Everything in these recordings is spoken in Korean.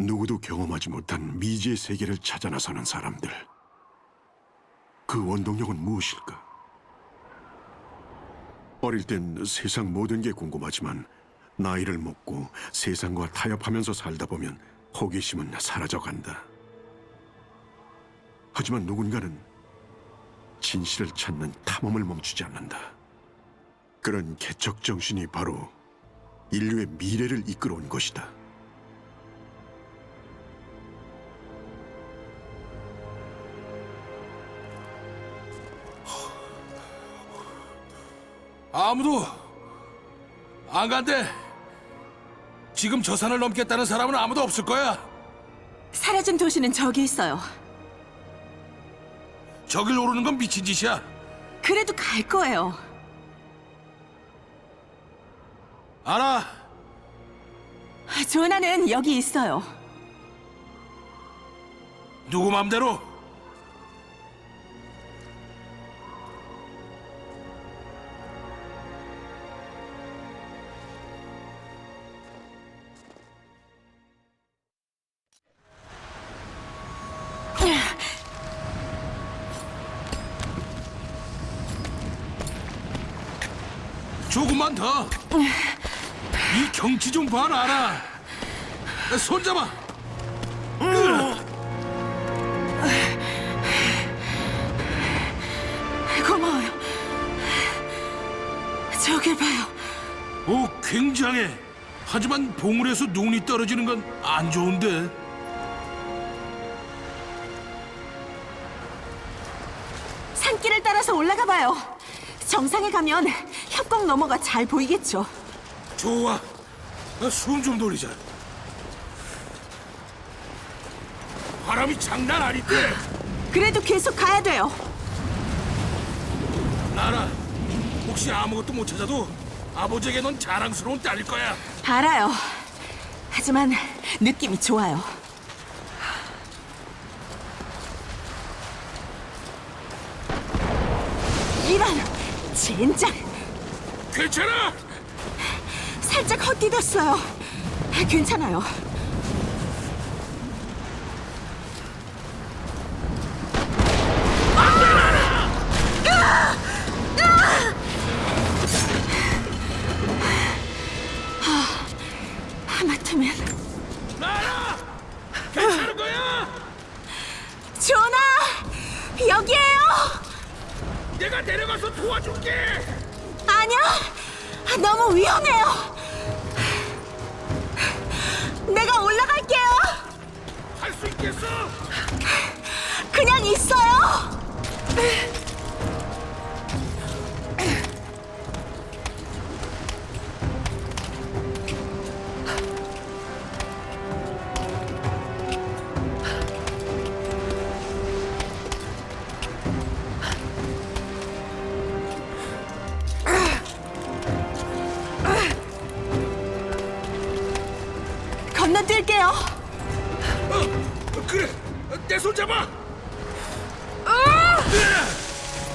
누구도 경험하지 못한 미지의 세계를 찾아 나서는 사람들. 그 원동력은 무엇일까? 어릴 땐 세상 모든 게 궁금하지만 나이를 먹고 세상과 타협하면서 살다 보면 호기심은 사라져간다. 하지만 누군가는 진실을 찾는 탐험을 멈추지 않는다. 그런 개척 정신이 바로 인류의 미래를 이끌어온 것이다. 아무도 안 간대. 지금 저 산을 넘겠다는 사람은 아무도 없을 거야. 사라진 도시는 저기 있어요. 저길 오르는 건 미친 짓이야. 그래도 갈 거예요. 알아. 조나는 여기 있어요. 누구 맘대로. 조금만 더. 이 경치 좀 봐라. 손 잡아. 고마워요. 저길 봐요. 오, 굉장해. 하지만 봉우리에서 눈이 떨어지는 건 안 좋은데. 산길을 따라서 올라가 봐요. 정상에 가면 협곡 너머가 잘 보이겠죠. 좋아. 숨 좀 돌리자. 바람이 장난 아닌데. 그래도 계속 가야 돼요. 나라, 혹시 아무것도 못 찾아도 아버지에게 넌 자랑스러운 딸일 거야. 알아요. 하지만 느낌이 좋아요. 이런 진작 괜찮아. 살짝 헛디뎠어요. 괜찮아요. 아, 하마터면 나라, 괜찮은 거야. 전하 여기에요. 내가 내려가서 도와줄게. 아니요, 너무 위험해요. 내가 올라갈게요. 할 수 있겠어. 그냥 있어요.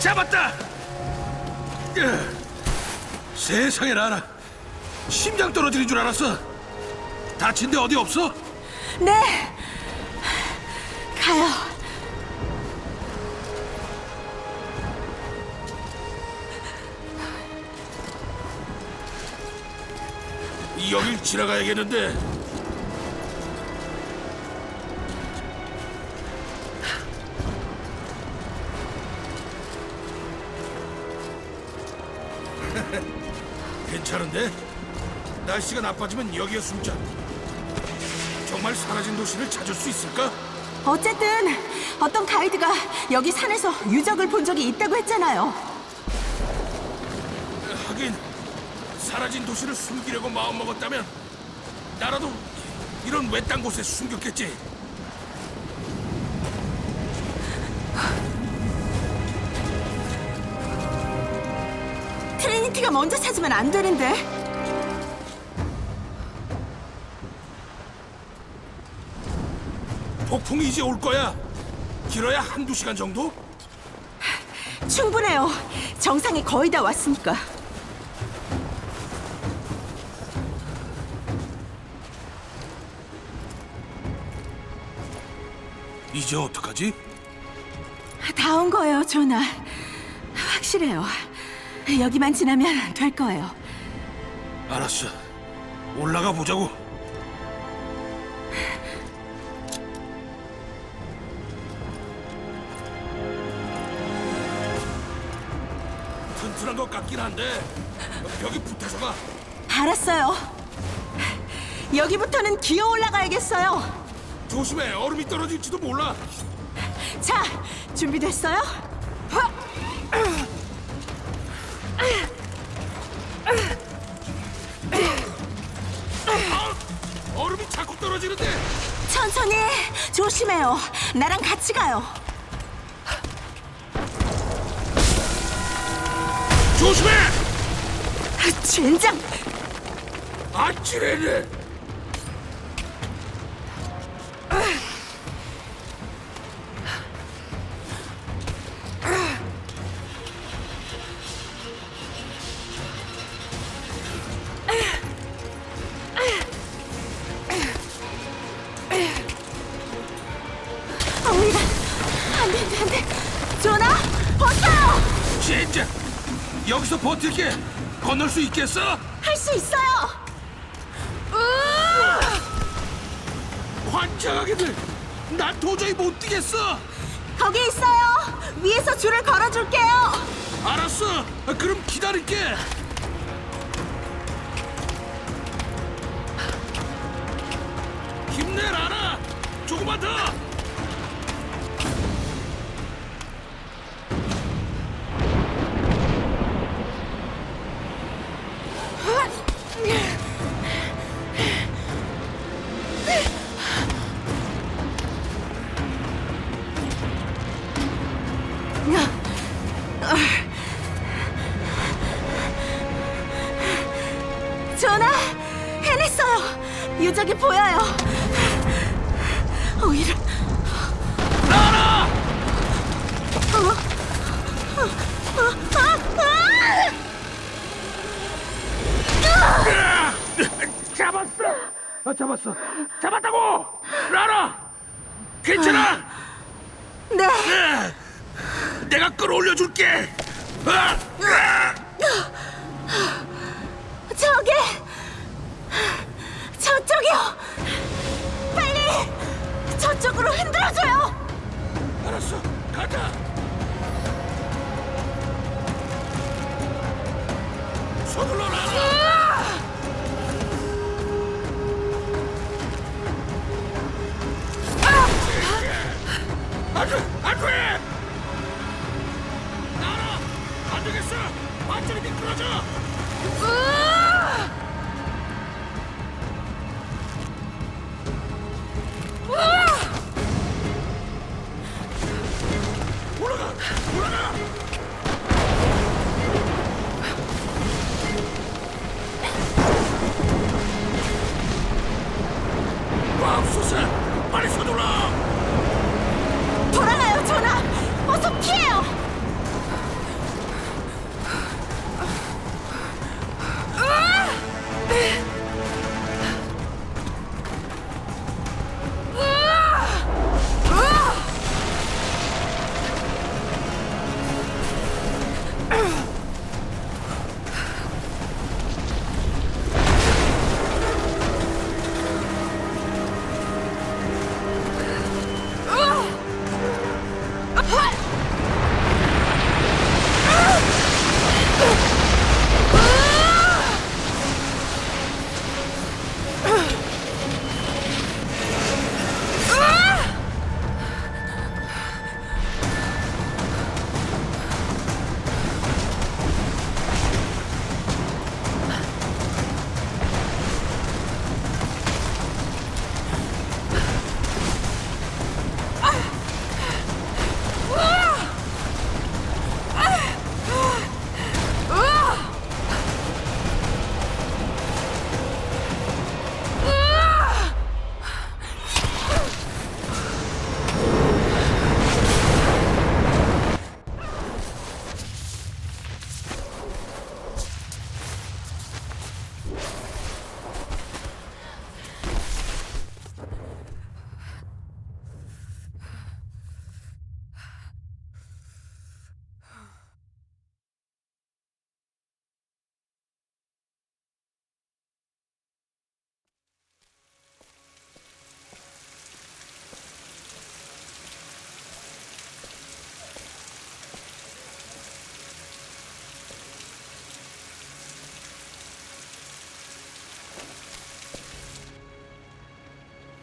잡았다. 세상에 나라, 심장 떨어지는 줄 알았어. 다친 데 어디 없어? 네. 가요. 여길 지나가야겠는데. 괜찮은데? 날씨가 나빠지면 여기에 숨자. 정말 사라진 도시를 찾을 수 있을까? 어쨌든 어떤 가이드가 여기 산에서 유적을 본 적이 있다고 했잖아요. 하긴 사라진 도시를 숨기려고 마음먹었다면 나라도 이런 외딴 곳에 숨겼겠지. 트리니티가 먼저 찾으면 안 되는데. 폭풍이 이제 올 거야. 길어야 한두 시간 정도? 충분해요. 정상에 거의 다 왔으니까. 이제 어떡하지? 다 온 거예요, 조나. 확실해요. 여기만 지나면 될 거예요. 알았어. 올라가 보자고. 튼튼한 것 같긴 한데 벽이 붙어서 가. 알았어요. 여기부터는 기어 올라가야겠어요. 조심해. 얼음이 떨어질지도 몰라. 자, 준비됐어요? 얼 떨어지는데. 천천히 조심해요. 나랑 같이 가요. 조심해. 젠장! 아찔해네. 진짜. 여기서 버틸게. 건널 수 있겠어? 할 수 있어요! 환장하게들. 난 도저히 못 뛰겠어. 거기 있어요! 위에서 줄을 걸어줄게요! 알았어. 그럼 기다릴게. 잡았어. 잡았다고. 라라. 괜찮아. 네, 내가 끌어올려 줄게. 아, 아. 저기. 저쪽이요. 빨리 저쪽으로 흔들어줘요. 알았어. 가자. 서둘러 라라. 돼! 나라! 안 되겠어! 완전히 미끄러져!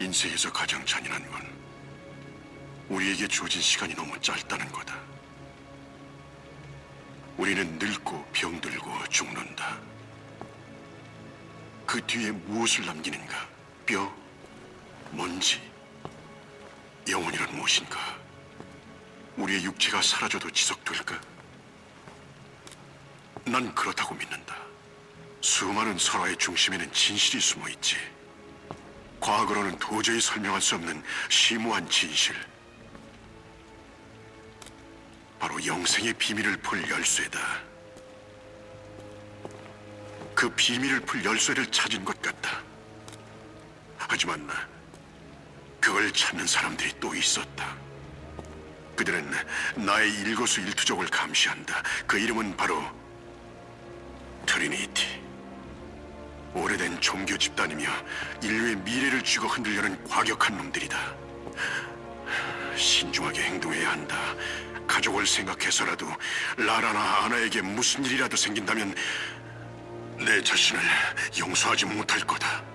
인생에서 가장 잔인한 건 우리에게 주어진 시간이 너무 짧다는 거다. 우리는 늙고 병들고 죽는다. 그 뒤에 무엇을 남기는가? 뼈? 먼지? 영혼이란 무엇인가? 우리의 육체가 사라져도 지속될까? 난 그렇다고 믿는다. 수많은 설화의 중심에는 진실이 숨어 있지. 과거로는 도저히 설명할 수 없는 심오한 진실. 바로 영생의 비밀을 풀 열쇠다. 그 비밀을 풀 열쇠를 찾은 것 같다. 하지만 그걸 찾는 사람들이 또 있었다. 그들은 나의 일거수일투족을 감시한다. 그 이름은 바로 트리니티. 오래된 종교 집단이며 인류의 미래를 쥐고 흔들려는 과격한 놈들이다. 신중하게 행동해야 한다. 가족을 생각해서라도 라라나 아나에게 무슨 일이라도 생긴다면 내 자신을 용서하지 못할 거다.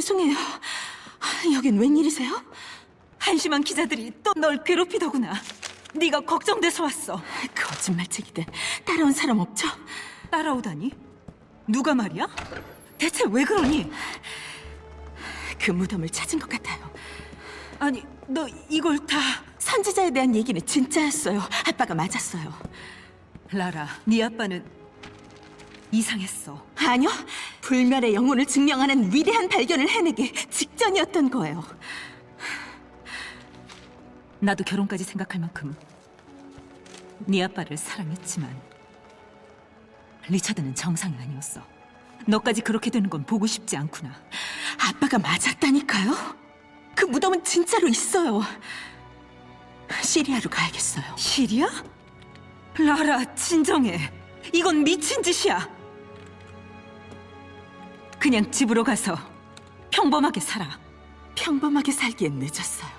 죄송해요. 여긴 웬일이세요? 한심한 기자들이 또 널 괴롭히더구나. 네가 걱정돼서 왔어. 거짓말쟁이들 따라온 사람 없죠? 따라오다니? 누가 말이야? 대체 왜 그러니? 그 무덤을 찾은 것 같아요. 아니, 너 이걸 다 선지자에 대한 얘기는 진짜였어요. 아빠가 맞았어요. 라라, 네 아빠는 이상했어. 아니요, 불멸의 영혼을 증명하는 위대한 발견을 해내기 직전이었던 거예요. 나도 결혼까지 생각할 만큼 네 아빠를 사랑했지만 리차드는 정상이 아니었어. 너까지 그렇게 되는 건 보고 싶지 않구나. 아빠가 맞았다니까요? 그 무덤은 진짜로 있어요. 시리아로 가야겠어요. 시리야? 라라, 진정해. 이건 미친 짓이야. 그냥 집으로 가서 평범하게 살아. 평범하게 살기엔 늦었어요.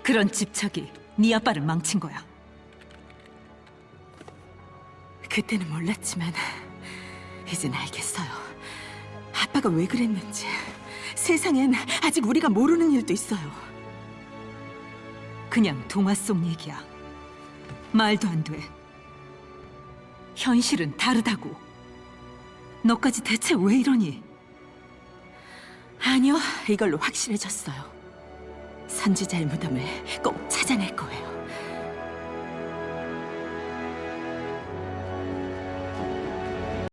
그런 집착이 네 아빠를 망친 거야. 그때는 몰랐지만 이젠 알겠어요. 아빠가 왜 그랬는지. 세상엔 아직 우리가 모르는 일도 있어요. 그냥 동화 속 얘기야. 말도 안 돼. 현실은 다르다고. 너까지 대체 왜 이러니? 아니요, 이걸로 확실해졌어요. 선지자의 무덤을 꼭 찾아낼 거예요.